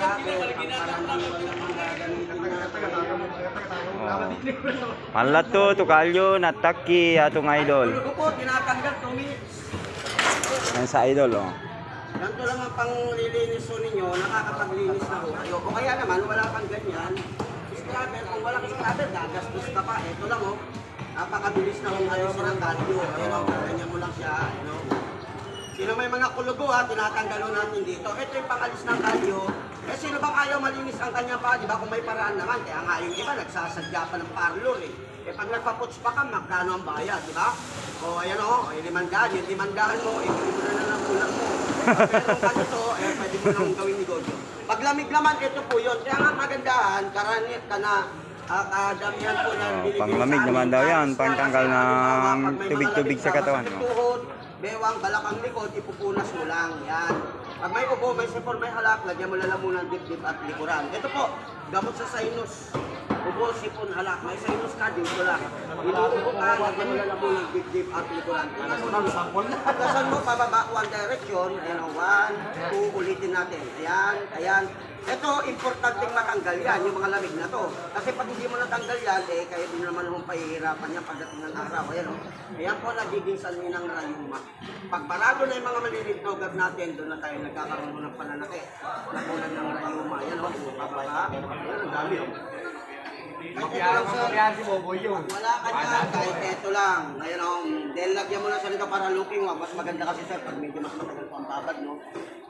ang ng ganito na. Panlato, tukalyo, nataki, atong idol. Tulog po, tinatanggal 2 minutes. Yan sa idol, oh. Ganito lang ang panglilinis po ninyo, nakakapaglinis na ho kayo. O kaya naman, wala kang ganyan. Scrubber, kung walang scrubber, gagastos ka pa. Ito lang oh, napakabilis na kung ayusin ang kalyo. Ayan o, ganyan mo lang siya. Ano. May mga kulugo ha, tinatanggal natin dito. Ito yung pangalis ng kalyo. Eh sino bang ayaw malinis ang kanyang pa? Di ba kung may paraan naman, kaya nga yung iba nagsasadya pa ng parlor eh. Eh pag nagpaputs pa ka, magkano ang bayad, di ba? O ayan o, eh, limandaan, yung limandaan mo, ibili mo na lang ang kulang mo. Pero kung ganito, eh pwede mo nang gawin negosyo. Pag lamig naman, ito po yun. Kaya nga kagandahan, karanit ka na, ah, kadamihan po ng Oh, panglamig sa naman daw yan, pangtanggal ng mga tubig-tubig sa ka, katawan, tuhod, bewang, balakang likod, ipupunas mo lang. Yan. Pag may ubo, may sipon, may halak, lagyan mo lang muna ng dibdib at likuran. Ito po, gamot sa sinus. Ubo, sipon, halak. May sinus ka, dito lang. Inuubo ka, lagyan mo lang muna ng dibdib at likuran. Pagkasan mo, pababa, one direction. Ayan, one, two, ulitin natin. Ayan, ayan. Ito, importanteng matanggal yan, yung mga lamig na to. Kasi pag hindi mo natanggal yan, eh, kayo din naman mong pahihirapan yan pagdating ng araw. Ayan, o. Ayan po, nagiging sanhi ng rayuma. Pag barado na yung mga maliliit na ugat natin, doon na tayo nagkakaroon ng pananaki. Nakulan ng rayuma. Ayan, o. Pababa. Ayan, ang dami, o. Ito lang, sir. si Boboy yun. Wala ka dyan, kahit eto lang. Ngayon, um, dahil lagyan mo na sa nito para looking, wag. mas maganda kasi sir, pag medyo mas matagal pa ang babad, no?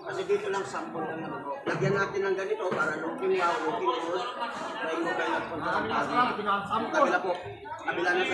Kasi dito lang, sample lang naman. Lagyan natin ng ganito para looking wow, looking good. Try mo kayo nagpunta sa pagi. Kabila po. Kabila na sir.